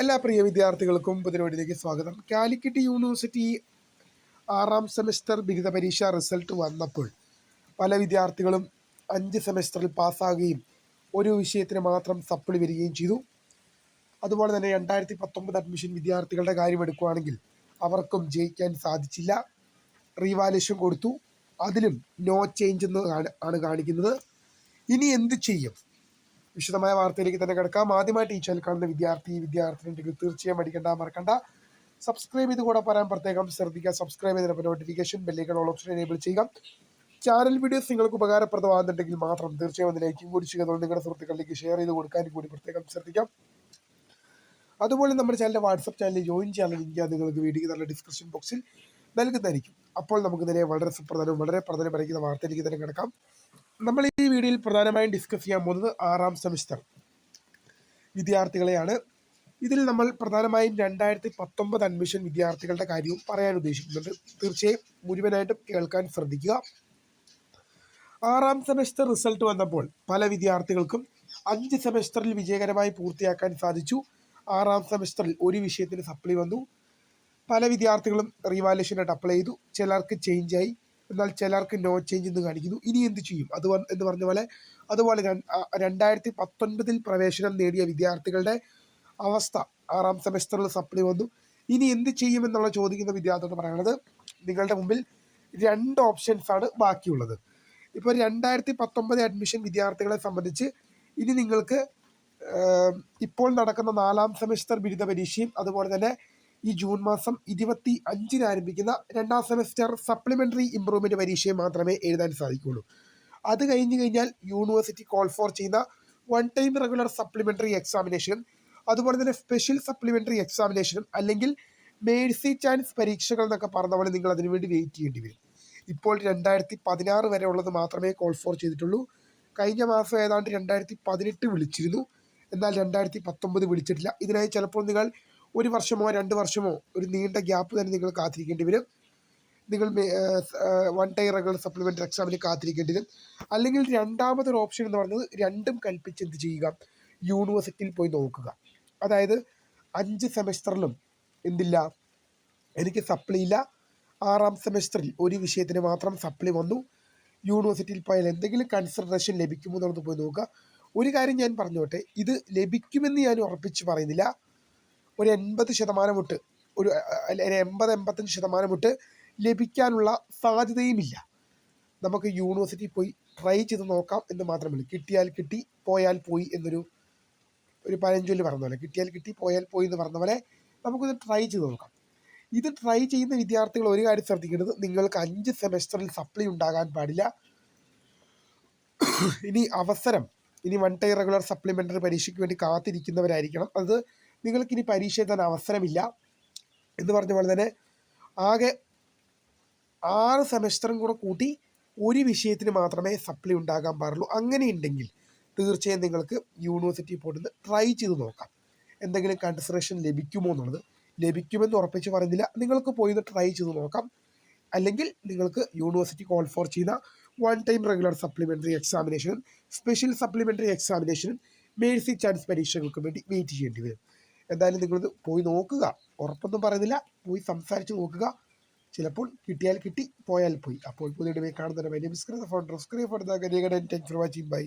എല്ലാ പ്രിയ വിദ്യാർത്ഥികൾക്കും പുതിനോടിലേക്ക് സ്വാഗതം. കാലിക്കറ്റ് യൂണിവേഴ്സിറ്റി ആറാം സെമസ്റ്റർ ബിരുദ പരീക്ഷ റിസൾട്ട് വന്നപ്പോൾ പല വിദ്യാർത്ഥികളും അഞ്ച് സെമസ്റ്ററിൽ പാസ്സാകുകയും ഒരു വിഷയത്തിന് മാത്രം സപ്ലി വരികയും ചെയ്തു. അതുപോലെ തന്നെ രണ്ടായിരത്തി പത്തൊമ്പത് അഡ്മിഷൻ വിദ്യാർത്ഥികളുടെ കാര്യം എടുക്കുകയാണെങ്കിൽ അവർക്കും ജയിക്കാൻ സാധിച്ചില്ല. റീവാലുവേഷൻ കൊടുത്തു. അതിലും നോ ചേഞ്ച് എന്ന് ആണ് കാണിക്കുന്നത്. ഇനി എന്ത് ചെയ്യും? വിശദമായ വാർത്തയിലേക്ക് തന്നെ കിടക്കാം. ആദ്യമായിട്ട് ഈ ചാനൽ കാണുന്ന വിദ്യാർത്ഥി വിദ്യാർത്ഥിനിണ്ടെങ്കിൽ തീർച്ചയായും അടിക്കണ്ട മറക്കണ്ട. സബ്സ്ക്രൈബ് ചെയ്ത് കൂടെ പറയാൻ പ്രത്യേകം. ശ്രദ്ധിക്കുക സബ്സ്ക്രൈബ് ചെയ്തതിനൊപ്പം notification bell icon all option enable ചെയ്യുക. ചാനൽ വീഡിയോസ് നിങ്ങൾക്ക് ഉപകാരപ്രദമാകുന്നുണ്ടെങ്കിൽ മാത്രം തീർച്ചയായും ലൈക്കും കൂടി ചെയ്യുക. നിങ്ങളുടെ സുഹൃത്തുക്കളിലേക്ക് ഷെയർ ചെയ്ത് കൊടുക്കാൻ കൂടി പ്രത്യേകം ശ്രദ്ധിക്കാം. അതുപോലെ നമ്മുടെ ചാനലിന്റെ വാട്സപ്പ് ചാനലിൽ ജോയിൻ ചെയ്യാനുള്ള ലിങ്ക് നിങ്ങൾക്ക് വീഡിയോ നല്ല ഡിസ്ക്രിപ്ഷൻ ബോക്സിൽ നൽകുന്നതായിരിക്കും. അപ്പോൾ നമുക്ക് ഇതിനെ വളരെ സുപ്രധാനവും വളരെ പ്രധാനമായിരിക്കുന്ന വാർത്തയിലേക്ക് തന്നെ കിടക്കാം. നമ്മൾ ഈ വീഡിയോയിൽ പ്രധാനമായും ഡിസ്കസ് ചെയ്യാൻ പോകുന്നത് ആറാം സെമിസ്റ്റർ വിദ്യാർത്ഥികളെയാണ്. ഇതിൽ നമ്മൾ പ്രധാനമായും രണ്ടായിരത്തി പത്തൊമ്പത് അഡ്മിഷൻ വിദ്യാർത്ഥികളുടെ കാര്യവും പറയാൻ ഉദ്ദേശിക്കുന്നുണ്ട്. തീർച്ചയായും മുഴുവനായിട്ടും കേൾക്കാൻ ശ്രദ്ധിക്കുക. ആറാം സെമസ്റ്റർ റിസൾട്ട് വന്നപ്പോൾ പല വിദ്യാർത്ഥികൾക്കും അഞ്ച് സെമസ്റ്ററിൽ വിജയകരമായി പൂർത്തിയാക്കാൻ സാധിച്ചു. ആറാം സെമസ്റ്ററിൽ ഒരു വിഷയത്തിന് സപ്ലി വന്നു. പല വിദ്യാർത്ഥികളും റീവാലുവേഷനായിട്ട് അപ്ലൈ ചെയ്തു. ചിലർക്ക് ചേഞ്ചായി എന്നാൽ ചിലർക്ക് നോ ചേഞ്ച് എന്ന് കാണിക്കുന്നു. ഇനി എന്ത് ചെയ്യും? അത് എന്ന് പറഞ്ഞ പോലെ അതുപോലെ രണ്ടായിരത്തി പത്തൊൻപതിൽ പ്രവേശനം നേടിയ വിദ്യാർത്ഥികളുടെ അവസ്ഥ ആറാം സെമസ്റ്ററിൽ സപ്ലി വന്നു. ഇനി എന്ത് ചെയ്യും എന്നുള്ള ചോദിക്കുന്ന വിദ്യാർത്ഥികൾ പറയുന്നത് നിങ്ങളുടെ മുമ്പിൽ രണ്ട് ഓപ്ഷൻസ് ആണ് ബാക്കിയുള്ളത്. ഇപ്പോൾ രണ്ടായിരത്തി പത്തൊമ്പത് അഡ്മിഷൻ വിദ്യാർത്ഥികളെ സംബന്ധിച്ച് ഇനി നിങ്ങൾക്ക് ഇപ്പോൾ നടക്കുന്ന നാലാം സെമസ്റ്റർ ബിരുദ പരീക്ഷയും അതുപോലെ തന്നെ ഈ ജൂൺ മാസം ഇരുപത്തി അഞ്ചിന് ആരംഭിക്കുന്ന രണ്ടാം സെമസ്റ്റർ സപ്ലിമെന്ററി ഇമ്പ്രൂവ്മെന്റ് പരീക്ഷയെ മാത്രമേ എഴുതാൻ സാധിക്കുകയുള്ളൂ. അത് കഴിഞ്ഞ് കഴിഞ്ഞാൽ യൂണിവേഴ്സിറ്റി കോൾ ഫോർ ചെയ്യുന്ന one time regular supplementary examination അതുപോലെ തന്നെ സ്പെഷ്യൽ സപ്ലിമെന്ററി എക്സാമിനേഷനും അല്ലെങ്കിൽ മേഴ്സി ചാൻസ് പരീക്ഷകൾ എന്നൊക്കെ പറഞ്ഞ പോലെ നിങ്ങൾ അതിനുവേണ്ടി വെയിറ്റ് ചെയ്യേണ്ടി വരും. ഇപ്പോൾ രണ്ടായിരത്തി പതിനാറ് വരെ ഉള്ളത് മാത്രമേ കോൾ ഫോർ ചെയ്തിട്ടുള്ളൂ. കഴിഞ്ഞ മാസം ഏതാണ്ട് രണ്ടായിരത്തി പതിനെട്ട് വിളിച്ചിരുന്നു. എന്നാൽ രണ്ടായിരത്തി പത്തൊമ്പത് വിളിച്ചിട്ടില്ല. ഇതിനായി ചിലപ്പോൾ നിങ്ങൾ ഒരു വർഷമോ രണ്ട് വർഷമോ ഒരു നീണ്ട ഗ്യാപ്പ് തന്നെ നിങ്ങൾ കാത്തിരിക്കേണ്ടി വരും. നിങ്ങൾ വൺ ടൈം റെഗുലർ സപ്ലിമെന്ററി എക്സാമിന് കാത്തിരിക്കേണ്ടി വരും. അല്ലെങ്കിൽ രണ്ടാമതൊരു ഓപ്ഷൻ എന്ന് പറയുന്നത് രണ്ടും കൽപ്പിച്ച് എന്ത് ചെയ്യുക? യൂണിവേഴ്സിറ്റിയിൽ പോയി നോക്കുക. അതായത് അഞ്ച് സെമസ്റ്ററിലും എന്തില്ല? എനിക്ക് സപ്ലി ഇല്ല. ആറാം സെമസ്റ്ററിൽ ഒരു വിഷയത്തിന് മാത്രം സപ്ലി വന്നു. യൂണിവേഴ്സിറ്റിയിൽ പോയാൽ എന്തെങ്കിലും കൺസിഡറേഷൻ ലഭിക്കുമോ എന്നുള്ളത് പോയി നോക്കുക. ഒരു കാര്യം ഞാൻ പറഞ്ഞോട്ടെ. ഇത് ലഭിക്കുമെന്ന് ഞാൻ ഉറപ്പിച്ച് പറയുന്നില്ല. ഒരു എൺപത് ശതമാനം വിട്ട് ഒരു എൺപത് എൺപത്തഞ്ച് ശതമാനം വിട്ട് ലഭിക്കാനുള്ള സാധ്യതയുമില്ല. നമുക്ക് യൂണിവേഴ്സിറ്റി പോയി ട്രൈ ചെയ്ത് നോക്കാം എന്ന് മാത്രമല്ല കിട്ടിയാൽ കിട്ടി പോയാൽ പോയി എന്നൊരു ഒരു പഴഞ്ചൊല്ലി പറഞ്ഞ പോലെ കിട്ടിയാൽ കിട്ടി പോയാൽ പോയി എന്ന് പറഞ്ഞ പോലെ നമുക്കിത് ട്രൈ ചെയ്ത് നോക്കാം. ഇത് ട്രൈ ചെയ്യുന്ന വിദ്യാർത്ഥികൾ ഒരു കാര്യം ശ്രദ്ധിക്കേണ്ടത് നിങ്ങൾക്ക് അഞ്ച് സെമസ്റ്ററിൽ സപ്ലി ഉണ്ടാകാൻ പാടില്ല. ഇനി അവസരം ഇനി വൺ ടൈ റെഗുലർ സപ്ലിമെന്ററി പരീക്ഷയ്ക്ക് വേണ്ടി കാത്തിരിക്കുന്നവരായിരിക്കണം. അത് നിങ്ങൾക്ക് ഇനി പരീക്ഷ എഴുതാൻ അവസരമില്ല. എന്ന് പറഞ്ഞ പോലെ തന്നെ ആകെ ആറ് സെമസ്റ്ററും കൂടെ കൂട്ടി ഒരു വിഷയത്തിന് മാത്രമേ സപ്ലൈ ഉണ്ടാകാൻ പാടുള്ളൂ. അങ്ങനെയുണ്ടെങ്കിൽ തീർച്ചയായും നിങ്ങൾക്ക് യൂണിവേഴ്സിറ്റി പോയിട്ട് ട്രൈ ചെയ്ത് നോക്കാം. എന്തെങ്കിലും കൺസിഡറേഷൻ ലഭിക്കുമോ എന്നുള്ളത്. ലഭിക്കുമെന്ന് ഉറപ്പിച്ച് പറയുന്നില്ല. നിങ്ങൾക്ക് പോയി ട്രൈ ചെയ്ത് നോക്കാം. അല്ലെങ്കിൽ നിങ്ങൾക്ക് യൂണിവേഴ്സിറ്റി കോൾ ഫോർ ചെയ്യുന്ന വൺ ടൈം റെഗുലർ സപ്ലിമെന്ററി എക്സാമിനേഷനും സ്പെഷ്യൽ സപ്ലിമെന്ററി എക്സാമിനേഷനും മേഴ്സി ചാൻസ് പരീക്ഷകൾക്കും വേണ്ടി വെയിറ്റ് ചെയ്യേണ്ടി വരും. എന്തായാലും നിങ്ങളിത് പോയി നോക്കുക. ഉറപ്പൊന്നും പറയുന്നില്ല. പോയി സംസാരിച്ച് നോക്കുക. ചിലപ്പോൾ കിട്ടിയാൽ കിട്ടി പോയാൽ പോയി. അപ്പോൾ പുതിയ name is for for watching bye